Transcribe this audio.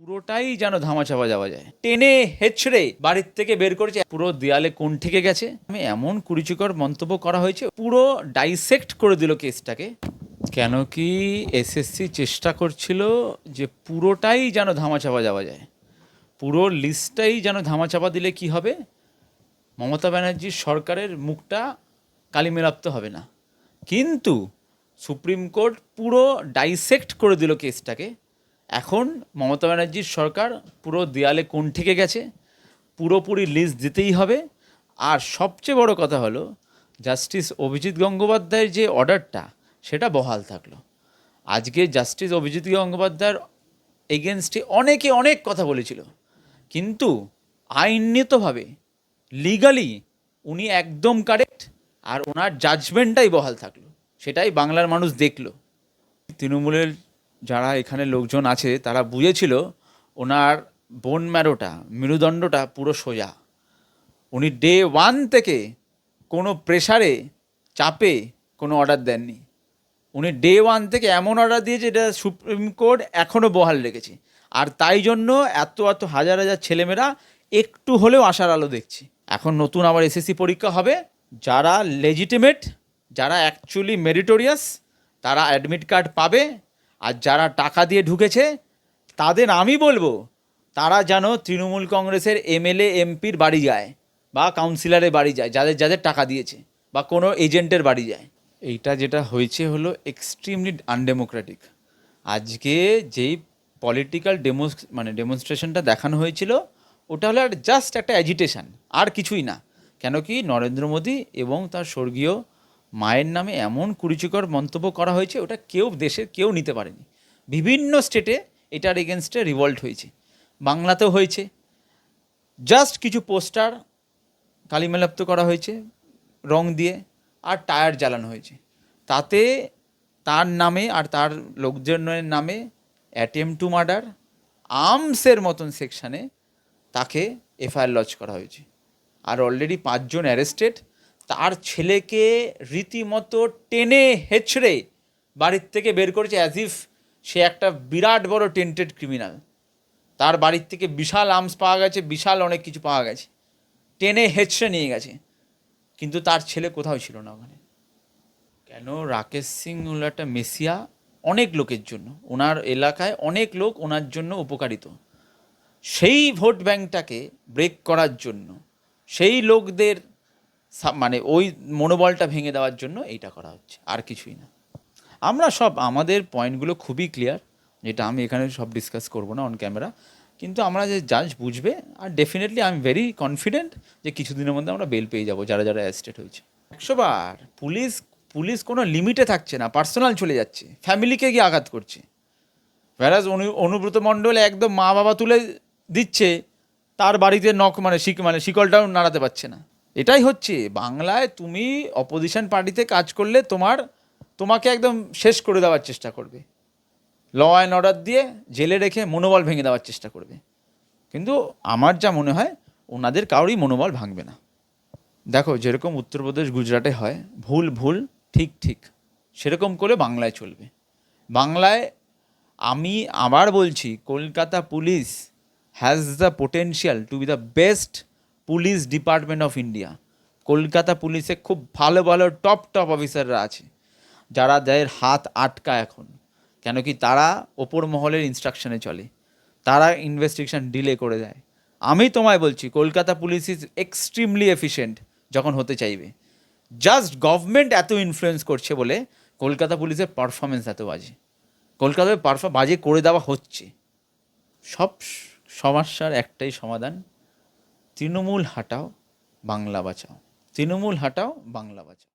পুরোটাই যেন ধামাচাপা যাওয়া যায়। টেনে হেছড়ে বাড়ির থেকে বের করেছে। পুরো দেয়ালে কোন থেকে গেছে। আমি এমন কুরুচিকর মন্তব্য করা হয়েছে, পুরো ডাইসেক্ট করে দিল কেসটাকে। কেন কি এসএসসি চেষ্টা করছিল যে পুরোটাই যেন ধামাচাপা যাওয়া যায়। পুরো লিস্টটাই যেন ধামাচাপা দিলে কি হবে? মমতা ব্যানার্জির সরকারের মুখটা কালিমেলাপ্ত হবে না। কিন্তু সুপ্রিম কোর্ট পুরো ডাইসেক্ট করে দিল কেসটাকে। এখন মমতা ব্যানার্জির সরকার পুরো দেয়ালে কোন থেকে গেছে, পুরোপুরি লিস্ট দিতেই হবে। আর সবচেয়ে বড় কথা হলো জাস্টিস অভিজিৎ গঙ্গোপাধ্যায়ের যে অর্ডারটা সেটা বহাল থাকল। আজকে জাস্টিস অভিজিৎ গঙ্গোপাধ্যায়ের এগেনস্টে অনেকে অনেক কথা বলেছিল। কিন্তু আইনতভাবে লিগালি উনি একদম কারেক্ট আর ওনার জাজমেন্টটাই বহাল থাকল। সেটাই বাংলার মানুষ দেখল। তৃণমূলের যারা এখানে লোকজন আছে, তারা বুঝেছিল ওনার বোন ম্যারোটা, মেরুদণ্ডটা পুরো সোজা। উনি ডে ওয়ান থেকে কোনো প্রেসারে চাপে কোনো অর্ডার দেননি। উনি ডে ওয়ান থেকে এমন অর্ডার দিয়েছে এটা সুপ্রিম কোর্ট এখনও বহাল রেখেছে। আর তাই জন্য এত এত হাজার হাজার ছেলেমেয়েরা একটু হলেও আশার আলো দেখছি। এখন নতুন আবার এসএসসি পরীক্ষা হবে। যারা লেজিটিমেট যারা অ্যাকচুয়ালি মেরিটোরিয়াস তারা অ্যাডমিট কার্ড পাবে। আর যারা টাকা দিয়ে ঢুকেছে, তাদের আমি বলব, তারা যেন তৃণমূল কংগ্রেসের এমএলএ, এমপির বাড়ি যায় বা কাউন্সিলরের বাড়ি যায়, যাদের যাদের টাকা দিয়েছে বা কোনো এজেন্টের বাড়ি যায়। এইটা যেটা হয়েছে হলো এক্সট্রিমলি আনডেমোক্রেটিক আজকে যেই পলিটিক্যাল ডেমো মানে ডেমনস্ট্রেশনটা দেখানো হয়েছিল, ওটা হলো জাস্ট একটা অ্যাজিটেশন আর কিছুই না। কেন কি নরেন্দ্র মোদী এবং তার স্বর্গীয় মায়ের নামে এমন কুরুচিকর মন্তব্য করা হয়েছে, ওটা কেউ দেশের কেউ নিতে পারেনি। বিভিন্ন স্টেটে এটার এগেনস্টে রিভল্ট হয়েছে। বাংলাতেও হয়েছে। জাস্ট কিছু পোস্টার কালিমেলাপ্ত করা হয়েছে, রং দিয়ে, আর টায়ার জ্বালানো হয়েছে। তাতে তার নামে আর তার লোকজনের নামে অ্যাটেম টু মার্ডার আর্মসের মতন সেকশানে তাকে এফআইআর লজ করা হয়েছে। আর অলরেডি পাঁচজন অ্যারেস্টেড তার ছেলেকে রীতিমতো টেনে হেছড়ে বাড়ির থেকে বের করেছে অ্যাজ ইফ সে একটা বিরাট বড় টেন্টেড ক্রিমিনাল তার বাড়ির থেকে বিশাল আর্মস পাওয়া গেছে, বিশাল অনেক কিছু পাওয়া গেছে। টেনে হেঁচড়ে নিয়ে গেছে। কিন্তু তার ছেলে কোথাও ছিল না ওখানে। কেন? রাকেশ সিং হলো একটা মেসিয়া অনেক লোকের জন্য। ওনার এলাকায় অনেক লোক ওনার জন্য উপকারিত। সেই ভোট ব্যাংকটাকে ব্রেক করার জন্য সেই লোকদের মানে ওই মনোবলটা ভেঙে দেওয়ার জন্য এইটা করা হচ্ছে, আর কিছুই না। আমরা সব, আমাদের পয়েন্টগুলো খুবই ক্লিয়ার, যেটা আমি এখানে সব ডিসকাস করব না অন ক্যামেরা কিন্তু আমরা যে জাজ বুঝবে, আর definitely I am very confident যে কিছুদিনের মধ্যে আমরা বেল পেয়ে যাব, যারা যারা অ্যারেস্টেড হয়েছে। একশো বার পুলিশ পুলিশ কোনো লিমিটে থাকছে না পার্সোনাল চলে যাচ্ছে ফ্যামিলিকে গিয়ে আঘাত করছে। ভ্যারাজ অনু, অনুব্রত মণ্ডল একদম মা বাবা তুলে দিচ্ছে, তার বাড়িতে নখ মানে শিক মানে শিকলটাও নাড়াতে পারছে না। এটাই হচ্ছে, বাংলায় তুমি অপোজিশন পার্টিতে কাজ করলে তোমার, তোমাকে একদম শেষ করে দেওয়ার চেষ্টা করবে। ল অ্যান্ড অর্ডার দিয়ে জেলে রেখে মনোবল ভেঙে দেওয়ার চেষ্টা করবে। কিন্তু আমার যা মনে হয়, ওনাদের কারোরই মনোবল ভাঙবে না। দেখো, যেরকম উত্তরপ্রদেশ গুজরাটে হয়, ভুল ভুল, ঠিক ঠিক, সেরকম করে বাংলায় চলবে। বাংলায় আমি আবার বলছি, Kolkata police has the potential to be the best police department of India. Kolkata পুলিশে খুব ভালো ভালো টপ টপ অফিসাররা আছে। যারা যাদের হাত আটকা এখন। কেন কি তারা ওপর মহলের ইনস্ট্রাকশনে চলে। তারা ইনভেস্টিগেশন ডিলে করে দেয়। আমি তোমায় বলছি, Kolkata police is extremely efficient যখন হতে চাইবে। জাস্ট গভর্নমেন্ট এত ইনফ্লুয়েন্স করছে বলে কলকাতা পুলিশের পারফরমেন্স এত বাজে। কলকাতায় পারফর্ম বাজে করে দেওয়া হচ্ছে। সব সমস্যার একটাই সমাধান তৃণমূল হাটাও বাংলা বাঁচাও। তৃণমূল হাটাও বাংলা বাঁচাও।